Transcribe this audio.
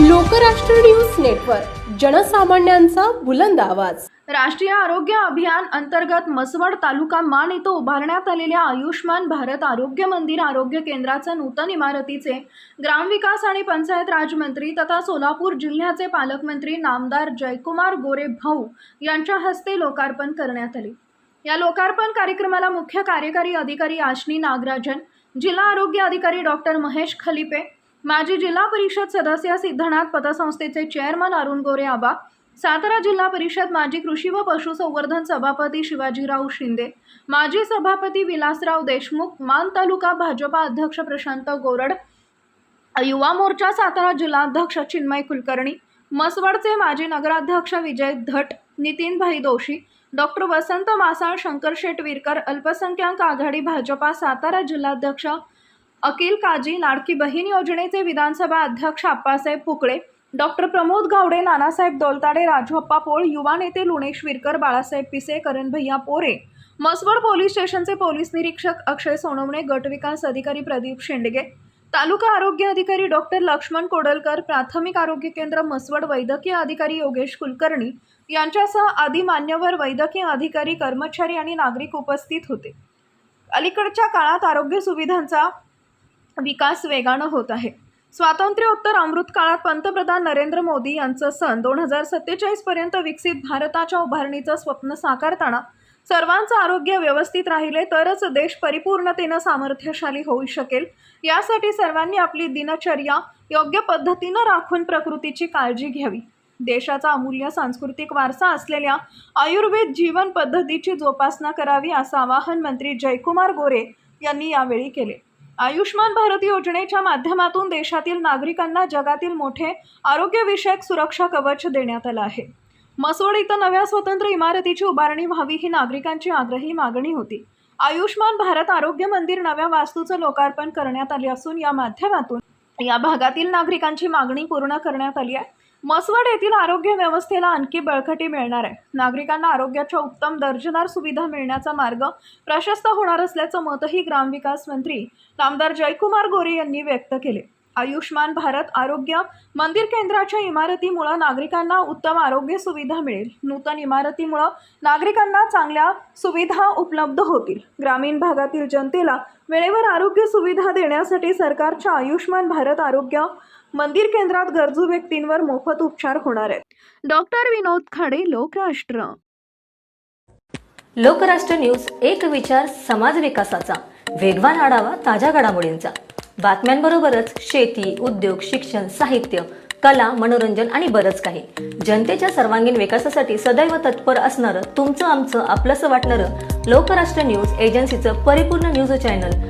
Lokrashtra news network जनसामान्यांचा बुलंद आवाज. राष्ट्रीय आरोग्य अभियान अंतर्गत मसवड तालुका मान इथं उभारण्यात आलेल्या आयुष्मान भारत आरोग्य मंदिर आरोग्य केंद्राचं नूतन इमारतीचे ग्रामविकास आणि पंचायत राजमंत्री तथा सोलापूर जिल्ह्याचे पालकमंत्री नामदार जयकुमार गोरे भाऊ यांच्या हस्ते लोकार्पण करण्यात आले. या लोकार्पण कार्यक्रमाला मुख्य कार्यकारी अधिकारी आशनी नागराजन जिल्हा आरोग्य अधिकारी डॉक्टर महेश खलिपे माजी जिल्हा परिषद सदस्य सिद्धनाथ पतसंस्थेचे चेअरमन अरुण गोरे आबा सातारा जिल्हा परिषद माजी कृषी व पशुसंवर्धन सभापती शिवाजीराव शिंदे माजी सभापती विलासराव देशमुख मान तालुका भाजपा अध्यक्ष प्रशांत गोरड युवा मोर्चा सातारा जिल्हाध्यक्ष चिन्मय कुलकर्णी मसवडचे माजी नगराध्यक्ष विजय धट नितीनभाई दोशी डॉक्टर वसंत मासाळ शंकर शेट विरकर अल्पसंख्याक आघाडी भाजपा सातारा जिल्हाध्यक्ष अकिल काजी लाडकी बहीण योजनेचे विधानसभा अध्यक्ष आप्पासाहेब पुकळे डॉक्टर प्रमोद गावडे नानासाहेब दोलताडे राजूअप्पा पोळ युवा नेते लुणेश विरकर बाळासाहेब पिसे करणभैया पोरे मसवड पोलीस स्टेशनचे पोलीस निरीक्षक अक्षय सोनवणे गटविकास अधिकारी प्रदीप शेंडगे तालुका आरोग्य अधिकारी डॉक्टर लक्ष्मण कोडलकर प्राथमिक आरोग्य केंद्र मसवड वैद्यकीय अधिकारी योगेश कुलकर्णी यांच्यासह आदी मान्यवर वैद्यकीय अधिकारी कर्मचारी आणि नागरिक उपस्थित होते. अलीकडच्या काळात आरोग्य सुविधांचा विकास वेगानं होत आहे. स्वातंत्र्योत्तर अमृत काळात पंतप्रधान नरेंद्र मोदी यांचं सन दोन हजार सत्तेचाळीसपर्यंत विकसित भारताच्या उभारणीचं स्वप्न साकारताना सर्वांचं आरोग्य व्यवस्थित राहिले तरच देश परिपूर्णतेनं सामर्थ्यशाली होऊ शकेल. यासाठी सर्वांनी आपली दिनचर्या योग्य पद्धतीनं राखून प्रकृतीची काळजी घ्यावी. देशाचा अमूल्य सांस्कृतिक वारसा असलेल्या आयुर्वेद जीवन पद्धतीची जोपासना करावी असं आवाहन मंत्री जयकुमार गोरे यांनी यावेळी केले. आयुष्मान भारत योजनेच्या माध्यमातून देशातील नागरिकांना जगातील मोठे आरोग्यविषयक सुरक्षा कवच देण्यात आलं आहे. मसोड इथं नव्या स्वतंत्र इमारतीची उभारणी व्हावी ही नागरिकांची आग्रही मागणी होती. आयुष्मान भारत आरोग्य मंदिर नव्या वास्तूचं लोकार्पण करण्यात आले असून या माध्यमातून या भागातील नागरिकांची मागणी पूर्ण करण्यात आली आहे. मसवड येथील आरोग्य व्यवस्थेला आणखी बळकटी मिळणार आहे. नागरिकांना आरोग्याच्या उत्तम दर्जेदार सुविधा मिळण्याचा मार्ग प्रशस्त होणार असल्याचं मतही ग्रामविकास मंत्री नामदार जयकुमार गोरे यांनी व्यक्त केले. आयुष्मान भारत आरोग्य मंदिर केंद्राच्या इमारतीमुळं नागरिकांना उत्तम आरोग्य सुविधा मिळेल. नूतन इमारतीमुळं नागरिकांना चांगल्या सुविधा उपलब्ध होतील. ग्रामीण भागातील जनतेला वेळेवर आरोग्य सुविधा देण्यासाठी सरकारच्या आयुष्मान भारत आरोग्य मंदिर केंद्रात गरजू व्यक्तींवर मोफत उपचार होणार आहेत. डॉक्टर विनोद खाडे लोकराष्ट्र. लोकराष्ट्र न्यूज एक विचार समाज विकासाचा. वेगवान आढावा ताज्या घडामोडींचा. बातम्यांबरोबरच शेती उद्योग शिक्षण साहित्य कला मनोरंजन आणि बरंच काही. जनतेच्या सर्वांगीण विकासासाठी सदैव तत्पर असणारं तुमचं आमचं आपलंसं वाटणारं लोकराष्ट्र न्यूज एजन्सीचं परिपूर्ण news channel